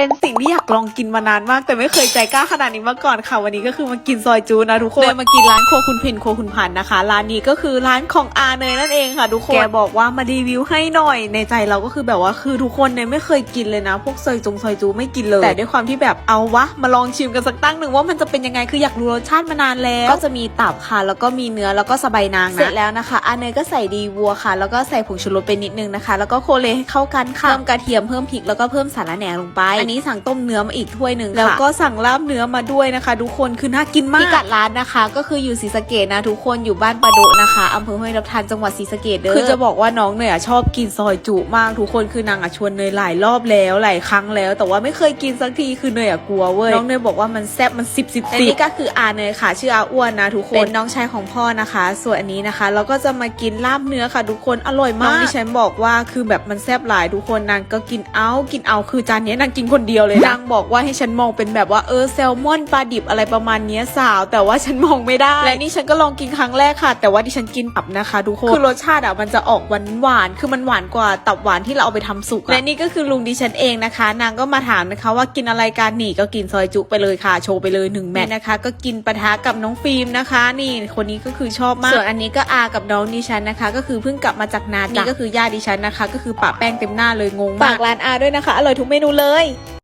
เป็นสิ่งที่อยากลองกินมานานมาก แต่ไม่เคยใจกล้าขนาดนี้มาก่อนค่ะ วันนี้ก็คือมากินซอยจูนะทุกคนเลยมากินร้านครัวคุณเพ็ญครัวคุณพันธ์นะคะ ร้านนี้ก็คือร้านของอาเนยนั่นเองค่ะทุกคนแกบอกว่ามารีวิวให้หน่อยในใจเราก็คือแบบว่าคือทุกคนเนี่ยไม่เคยกินเลยนะ พวกซอยจงซอยจูไม่กินเลย แต่ด้วยความที่แบบเอาวะมาลองชิมกันสักตั้งหนึ่งว่ามันจะเป็นยังไงคืออยากรู้รสชาติมานานแล้วก็จะมีตับค่ะ แล้วก็มีเนื้อแล้วก็สะใบายนางนะเสร็จแล้วนะคะอาเนยก็ใส่ดีวัวค่ะ แล้วก็ใส่ผงชูรสไปนิดนึงนะคะ แล้วก็โคเลให้เข้ากันค่ะเพิ่มกระเทียมเพิ่มพริกแล้วก็เพิ่มสาระแหน่ลงไปอันนี้สั่งต้มเนื้อมาอีกถ้วยหนึ่งแล้วก็สั่งลาบเนื้อมาด้วยนะคะ ทุกคนคือน่ากินมากพิกัดร้านนะคะ ก็คืออยู่ศรีสะเกดนะทุกคนอยู่บ้านปะโดะนะคะอำเภอห้วยทับทันจังหวัดศรีสะเกดเด้อคือจะบอกว่าน้องเนยอะชอบกินซอยจุมากทุกคนคือนางอะชวนเนยหลายรอบแล้วหลายครั้งแล้ว แต่ว่าไม่เคยกินสักทีคือเนยอะกลัวเว้ยน้องเนยบอกว่ามันแซ่บมันสิบสิบสิบอันนี้ก็คืออาเนยค่ะ ชื่ออาอ้วนนะทุกคนเป็นน้องชายของพ่อนะคะ ส่วนอันนี้นะคะ เราก็จะมากินลาบเนื้อค่ะทุกคนอร่อยมากน้องดิฉันบอกว่าคือแบบมันแซ่บหลายทุกคนนางก็กินเอากินเอาคือจานเนี้ยนางกินคนเดียวเลยนางบอกว่าให้ฉันมองเป็นแบบว่าเออแซลมอนปลาดิบอะไรประมาณนี้สาว แต่ว่าฉันมองไม่ได้ และนี่ฉันก็ลองกินครั้งแรกค่ะ แต่ว่าดิฉันกินตับนะคะทุกคนคือรสชาติอะมันจะออกหวานหวานคือมันหวานกว่าตับหวานที่เราเอาไปทำสุกและนี่ก็คือลุงดิฉันเองนะคะ นางก็มาถามนะคะ ว่ากินอะไรกันนี่ก็กินซอยจุไปเลยค่ะโชว์ไปเลยหนึ่งแมทนะคะ ก็กินปะทะกับน้องฟิล์มนะคะ นี่คนนี้ก็คือชอบมากส่วนอันนี้ก็อากับน้องดิฉันนะคะ ก็คือเพิ่งกลับมาจากนานี่ก็คือญาติดิฉันนะคะ ก็คือปะแป้งเต็มหน้าเลยงงมากฝากร้านอาด้วยนะคะ อร่อยทุกเมนูเลย